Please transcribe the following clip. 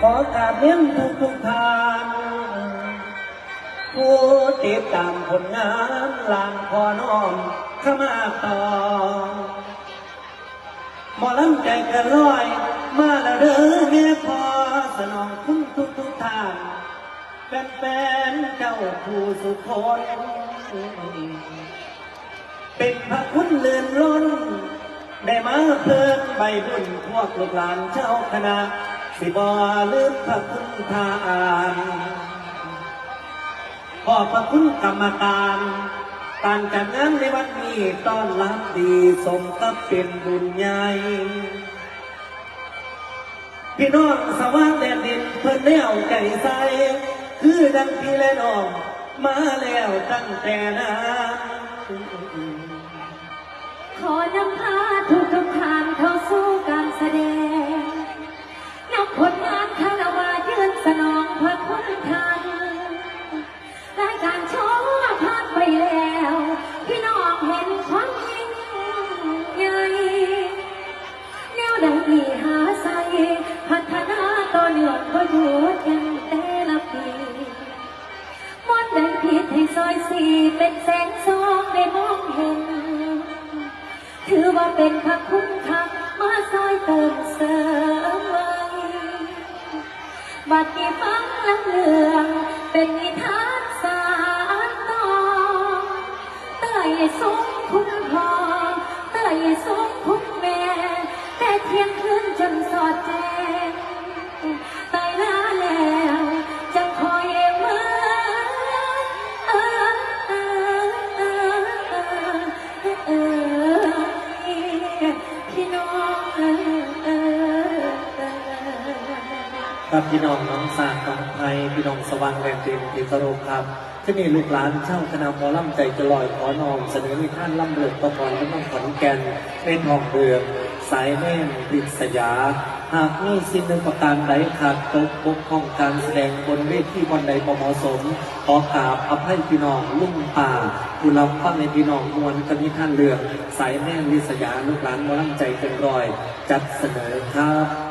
ขอกราบเลี้ยงทุกทุกทานผู้ติดตามผลงานลานพอน้อมขมาต่อหมอลำใจกระลอย มาละเด้อแม่พอสนองคุณทุกทุกทานเป็นแฟนเจ้าผู้สุขคนเป็นพระคุณเลื่อนล้น ได้มาเพิ่นใบบุญพวกลูกหลานเจ้าคณะ สิบ่ลืมพระคุณทานขอบพระคุณกรรมการการจัดงานในวันนี้ต้อนรับดีสมกับเป็นบุญใหญ่พี่น้องสว่างแดนดินเพิ่นแนวใจใสคือดังพี่และน้องมาแล้วตั้งแต่นานขอนำพาทุกทุกทางเข้าสู่การแสดง ที่ฟังละเลือง เป็นนิทานสารต่อเตยสงคุณพ่อเตยสงคุณแม่ แต่เทียงคืน กับพี่น้องน้องสากน้องไทยพี่น้องสว่างแดนดินติตโรครับที่นี่ลูกหลานเช่าคณะหมอลำใจจะลอยขอนอมเสนอในท่านล่ำเลือดประกรณ์และน้องขอนแก่นเป็นทองเรืองสายแน่นปิดสยา หากมีสิ่งหนึ่งประการใดขาดตกบกพร่องการแสดงบนเวทีบนใดบ่เหมาะสม ขอกราบอภัยพี่น้องลุ่มป่าผู้รับฟังในพี่น้องมวลกันนิท่านเรืองสายแน่นลิสยาลูกหลานมอลำใจเกินรอย จัดเสนอครับ